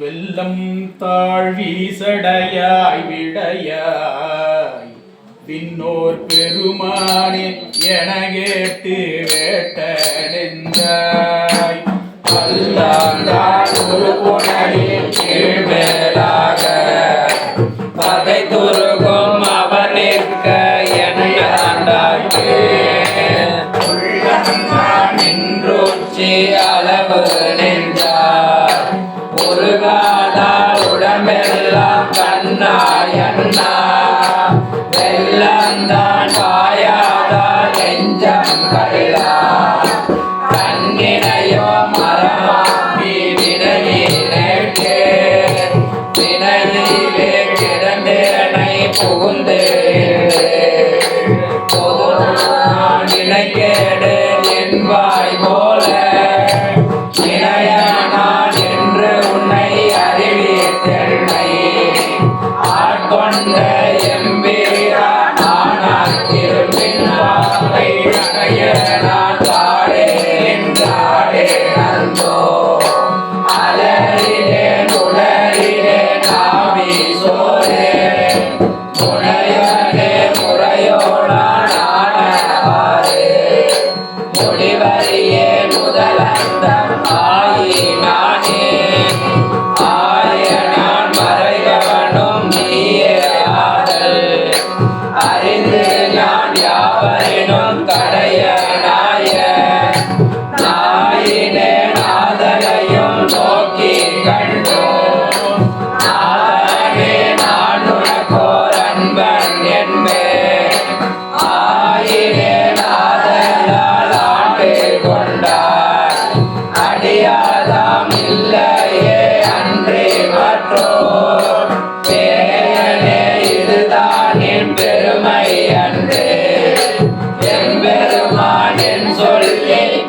வெல்லம் தாழ்வீசடையாய் விடையாய். விண்ணோர் பெருமானே என கேட்டு வேட்ட வேட்டடைந்தாய் வெள்ளந்தான் பாயாதால் நெஞ்சம் கல்லா கண்ணினையோ மரமாக்கி வினையினேற்கே வினையிலே கிடந்தேனை புகுந்து. நினைக்கேடு என் வாய் போல இணையானான் என்று உன்னை அறிவித்தென்னை ஆட்கொண்ட எம்பீரா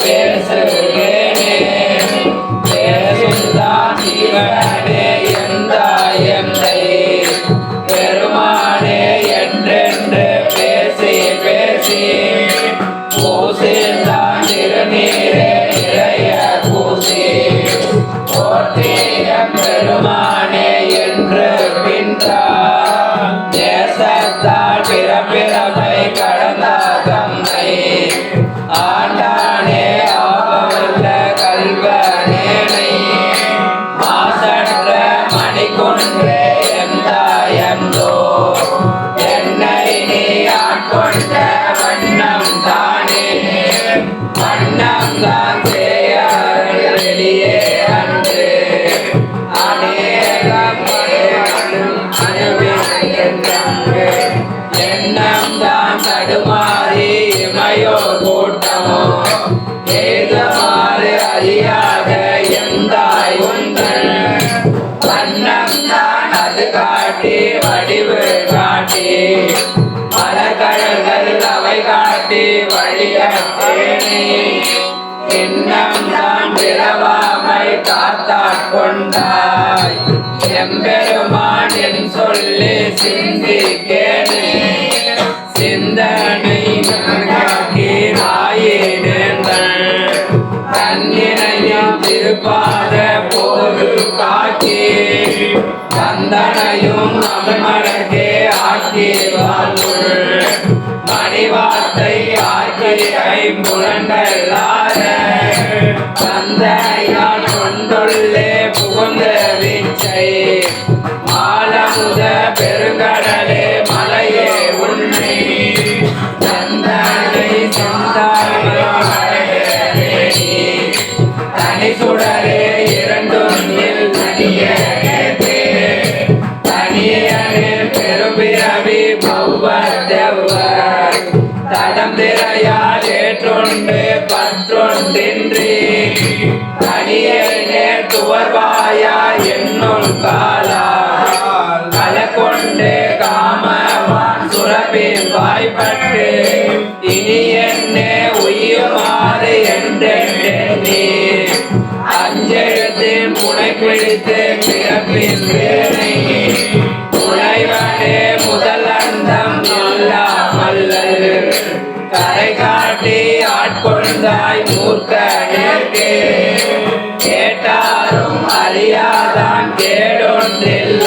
பேசுகிறேனே தடுமாறி இமையோ கூட்டமோ? ஏதமாறு அறியாத எந்தாய் உந்தன் வண்ணம் தான் அது காட்டி வடிவு காட்டி. பல கடல்கள் அவை காட்டி வழிய தேனி இன்னம் தான் பிறவாமை காத்தாற் கொண்டாய். எம்பெருமான் என் சொல்லி சிந்திக்கே திருப்பாத போது காக்கி. தந்தனையும் அமரகே ஆக்கி வாழ்வுள். மணிவார்த்தை ஆக்கி ஐம்புலங்களார தந்தையால் பௌவத்தெவ்வர் தடம் திரையால் ஏற்றொண்டு பற்றொன்றின்றி. தனியனே துவர்வாயா என்னுள் காலா. கலக்கொண்டு காமவான் சுரபி வாய்ப்பட்டு இனி என்னே உயுமாறு என்றெண்ணி அஞ்செழுத்தின் புனை பிடித்து பிறப்பின் வேலை காட்டி கேட்டாரும் அறியாதான் கேடொன்றில்.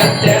Gracias.